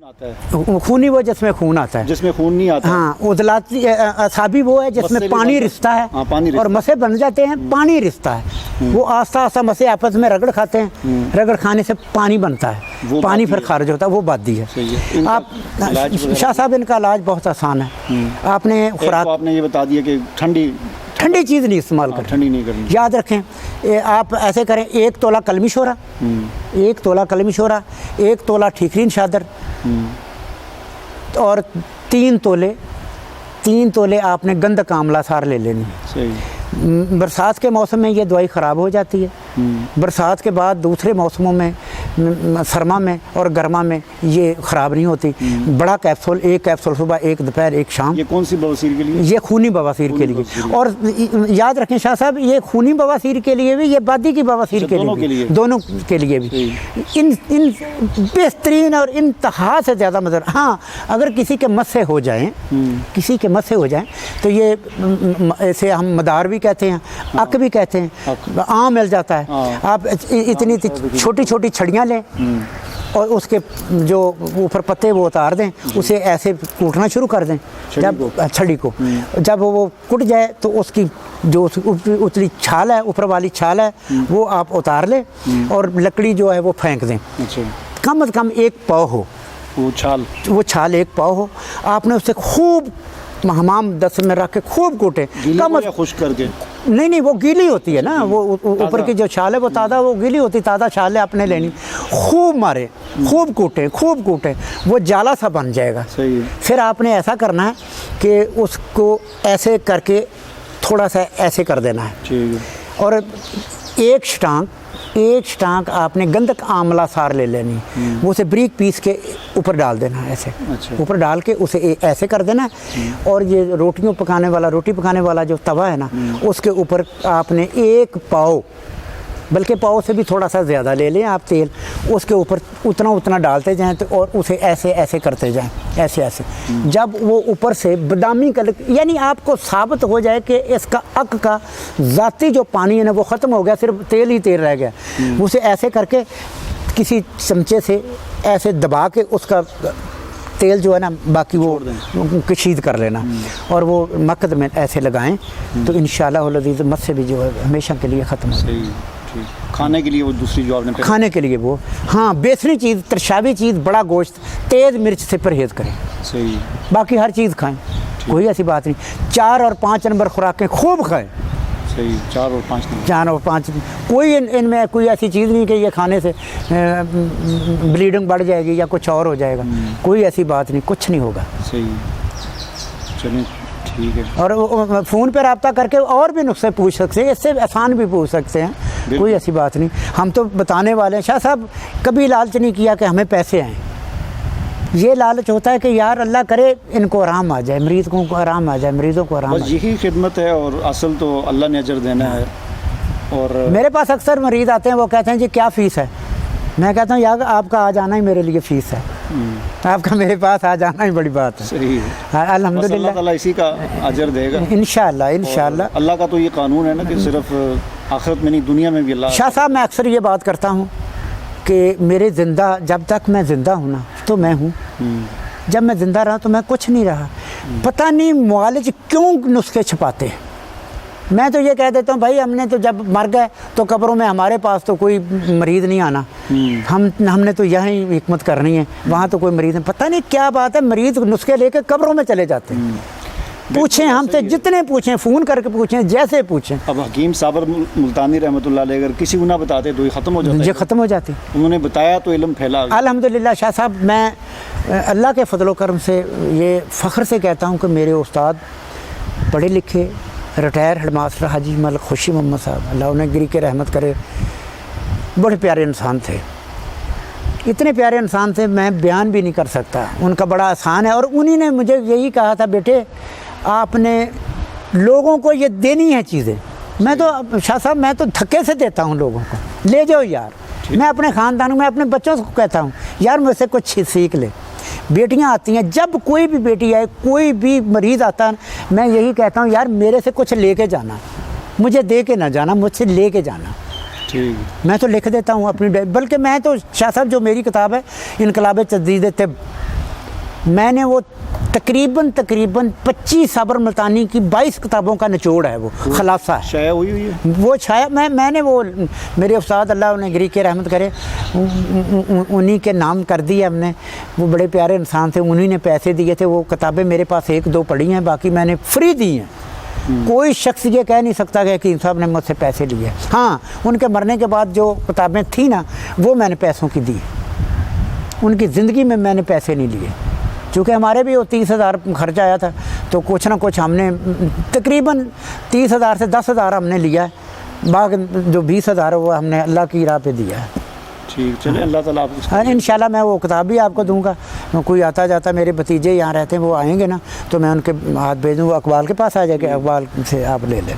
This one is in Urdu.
خون آتا ہے؟ خونی وہ جس میں خون آتا ہے۔ جس میں خون نہیں آتا؟ ہاں اصابی وہ ہے جس میں پانی رشتہ ہے ہاں، اور مسے بن جاتے ہیں پانی رشتہ ہے۔ وہ آہستہ آہستہ مسے آپس میں رگڑ کھاتے ہیں۔ رگڑ کھانے سے پانی بنتا ہے۔ پانی پھر۔ خارج ہوتا ہے وہ بادی ہے۔ صحیح ہے۔ آپ شاہ صاحب ان کا علاج بہت آسان ہے۔ آپ نے خوراک آپ نے یہ بتا دیا کہ ٹھنڈی ٹھنڈی چیز نہیں استعمال ہاں، کریں ٹھنڈی نہیں کرنی۔ یاد رکھیں آپ ایسے کریں ایک تولہ کلمی شورا ایک تولہ کلمی شورا ایک تولہ ٹھیکرین شادر اور تین تولے تین تولے آپ نے گند کاملہ سار لے لینی۔ برسات کے موسم میں یہ دوائی خراب ہو جاتی ہے۔ برسات کے بعد دوسرے موسموں میں سرما میں اور گرما میں یہ خراب نہیں ہوتی۔ بڑا کیپسول ایک کیپسول صبح ایک دوپہر ایک شام۔ یہ کون سی بواسیر کے لیے؟ یہ خونی بواسیر کے لیے۔ اور یاد رکھیں شاہ صاحب یہ خونی بواسیر کے لیے بھی یہ بادی کی بواسیر اچھا، کے لیے۔ دونوں کے لیے۔ بھی۔ ان ان بہترین اور انتہا سے زیادہ مدر ہاں اگر کسی کے مسے ہو جائیں کسی کے مسے ہو جائیں تو یہ ایسے ہم مدار بھی کہتے ہیں اک بھی کہتے ہیں۔ عام مل جاتا ہے۔ ہاں۔ آپ اتنی چھوٹی چھوٹی چھڑیاں لیں۔ اور اس کے جو اوپر پتے وہ اتار دیں اسے ایسے کوٹنا شروع کر دیں۔ چھڑی جب کو؟ چھڑی کو۔ جب وہ کٹ جائے تو اس کی جو اتلی چھال ہے اوپر والی چھال ہے وہ آپ اتار لیں اور لکڑی جو ہے وہ پھینک دیں۔ اچھا۔ کم از کم ایک پاؤ ہو۔ وہ چھال۔ وہ چھال ایک پاؤ ہو۔ آپ نے اسے خوب حمام دس میں رکھ کے خوب کوٹے کم از خشک کر کے۔ نہیں نہیں وہ گیلی ہوتی ہے نا وہ او- اوپر کی جو چھال ہے وہ تازہ وہ گیلی ہوتی تازہ چھال ہے آپ نے لینی۔ خوب مارے خوب کوٹے خوب کوٹے وہ جالا سا بن جائے گا۔ پھر آپ نے ایسا کرنا ہے کہ اس کو ایسے کر کے تھوڑا سا ایسے کر دینا ہے۔ ہے اور ایک شٹانک ایک شٹانک آپ نے گندک آملہ سار لے لینی۔ وہ اسے بریک پیس کے اوپر ڈال دینا ہے ایسے۔ اچھا۔ اوپر ڈال کے اسے ایسے کر دینا ہے۔ اور یہ روٹیوں پکانے والا روٹی پکانے والا جو توا ہے نا اس کے اوپر آپ نے ایک پاؤ بلکہ پاؤ سے بھی تھوڑا سا زیادہ لے لیں آپ تیل اس کے اوپر اتنا اتنا ڈالتے جائیں تو اور اسے ایسے ایسے کرتے جائیں ایسے ایسے۔ جب وہ اوپر سے بادامی کلر یعنی آپ کو ثابت ہو جائے کہ اس کا اک کا ذاتی جو پانی ہے نا وہ ختم ہو گیا صرف تیل ہی تیل رہ گیا۔ اسے ایسے کر کے کسی چمچے سے ایسے دبا کے اس کا تیل جو ہے نا باقی وہ کشید کر لینا۔ اور وہ مقد میں ایسے لگائیں تو انشاءاللہ العزیز مت سے بھی جو ہے ہمیشہ کے لیے ختم ہو کھانے کے لیے وہ دوسری جو آپ نے کھانے کے لیے وہ۔ ہاں بہترین چیز ترشابی چیز بڑا گوشت تیز مرچ سے پرہیز کریں۔ صحیح۔ باقی ہر چیز کھائیں۔ کوئی ایسی بات نہیں۔ چار اور پانچ نمبر خوراکیں خوب کھائیں۔ صحیح چار اور پانچ نمبر۔ چار اور پانچ کوئی ان ان میں کوئی ایسی چیز نہیں کہ یہ کھانے سے بلیڈنگ بڑھ جائے گی یا کچھ اور ہو جائے گا۔ کوئی ایسی بات نہیں کچھ نہیں ہوگا۔ صحیح۔ چلیں ٹھیک ہے۔ اور فون پہ رابطہ کر کے اور بھی نسخے پوچھ سکتے ہیں اس سے آسان بھی پوچھ سکتے ہیں۔ کوئی ایسی بات نہیں۔ ہم تو بتانے والے ہیں۔ شاہ صاحب کبھی لالچ نہیں کیا کہ ہمیں پیسے آئیں۔ یہ لالچ ہوتا ہے کہ یار اللہ کرے ان کو آرام آ جائے مریضوں کو آرام آ جائے مریضوں کو آرام بس یہی خدمت ہے اور اصل تو اللہ نے اجر دینا ہے۔ اور میرے پاس اکثر مریض آتے ہیں وہ کہتے ہیں جی کیا فیس ہے؟ میں کہتا ہوں یار آپ کا آ جانا ہی میرے لیے فیس ہے۔ آپ کا میرے پاس آ جانا ہی بڑی بات ہے۔ ہے۔ الحمد للہ اسی کا اجر دے گا۔ ان شاء اللہ ان شاء اللہ اللہ کا تو یہ قانون ہے نا کہ صرف آخرت میں نہیں دنیا میں بھی اللہ شاہ صاحب میں اکثر یہ بات کرتا ہوں کہ میرے زندہ جب تک میں زندہ ہوں نا تو میں ہوں۔ جب میں زندہ رہا تو میں کچھ نہیں رہا۔ پتہ نہیں معالج کیوں نسخے چھپاتے ہیں۔ میں تو یہ کہہ دیتا ہوں بھائی ہم نے تو جب مر گئے تو قبروں میں ہمارے پاس تو کوئی مریض نہیں آنا۔ ہم ہم نے تو یہیں حکمت کرنی ہے وہاں تو کوئی مریض نہیں۔ پتہ نہیں کیا بات ہے مریض نسخے لے کے قبروں میں چلے جاتے ہیں۔ پوچھیں ہم سے جتنے پوچھیں فون کر کے پوچھیں جیسے پوچھیں۔ اب حکیم صابر ملتانی رحمۃ اللہ علیہ اگر کسی کو نہ بتاتے تو یہ ختم ہو جاتا یہ ختم ہو جاتی۔ انہوں نے بتایا تو علم پھیلا۔ الحمدللہ شاہ صاحب میں اللہ کے فضل و کرم سے یہ فخر سے کہتا ہوں کہ میرے استاد پڑھے لکھے ریٹائر ہیڈ ماسٹر حاجی ملک خوشی محمد صاحب اللہ انہیں گری کے رحمت کرے۔ بڑے پیارے انسان تھے۔ اتنے پیارے انسان تھے میں بیان بھی نہیں کر سکتا۔ ان کا بڑا آسان ہے اور انہی نے مجھے یہی کہا تھا بیٹے آپ نے لوگوں کو یہ دینی ہے چیزیں۔ میں تو شاہ صاحب میں تو دھکے سے دیتا ہوں لوگوں کو۔ لے جاؤ یار۔ میں اپنے خاندان میں اپنے بچوں کو کہتا ہوں یار مجھ سے کچھ سیکھ لے۔ بیٹیاں آتی ہیں جب کوئی بھی بیٹی آئے کوئی بھی مریض آتا ہے میں یہی کہتا ہوں یار میرے سے کچھ لے کے جانا۔ مجھے دے کے نہ جانا مجھ سے لے کے جانا۔ میں تو لکھ دیتا ہوں اپنی بلکہ میں تو شاہ صاحب جو میری کتاب ہے انقلاب تجدید طب میں نے وہ تقریباً تقریباً پچیس صبر ملتانی کی بائیس کتابوں کا نچوڑ ہے وہ خلاصہ ہے۔ شائع ہوئی ہوئی ہے؟ وہ چھایا میں میں نے وہ میرے استاد اللہ انہیں گری کے رحمت کرے انہی کے نام کر دیے ہم نے۔ وہ بڑے پیارے انسان تھے انہی نے پیسے دیے تھے وہ کتابیں میرے پاس ایک دو پڑھی ہیں باقی میں نے فری دی ہیں۔ کوئی شخص یہ کہہ نہیں سکتا کہ حکیم صاحب نے مجھ سے پیسے لیے۔ ہاں ان کے مرنے کے بعد جو کتابیں تھیں نا وہ میں نے پیسوں کی دی۔ ان کی زندگی میں میں نے پیسے نہیں لیے۔ چونکہ ہمارے بھی وہ تیس ہزار خرچ آیا تھا تو کچھ نہ کچھ ہم نے تقریباً تیس ہزار سے دس ہزار ہم نے لیا ہے۔ باقی جو بیس ہزار وہ ہم نے اللہ کی راہ پہ دیا ہے۔ ٹھیک چلے اللہ تعالیٰ آپ کو ہاں انشاءاللہ میں وہ کتاب بھی آپ کو دوں گا۔ کوئی آتا جاتا میرے بھتیجے یہاں رہتے ہیں وہ آئیں گے نا تو میں ان کے ہاتھ بھیج دوں وہ اقبال کے پاس آ جائے کہ اقبال سے آپ لے لیں۔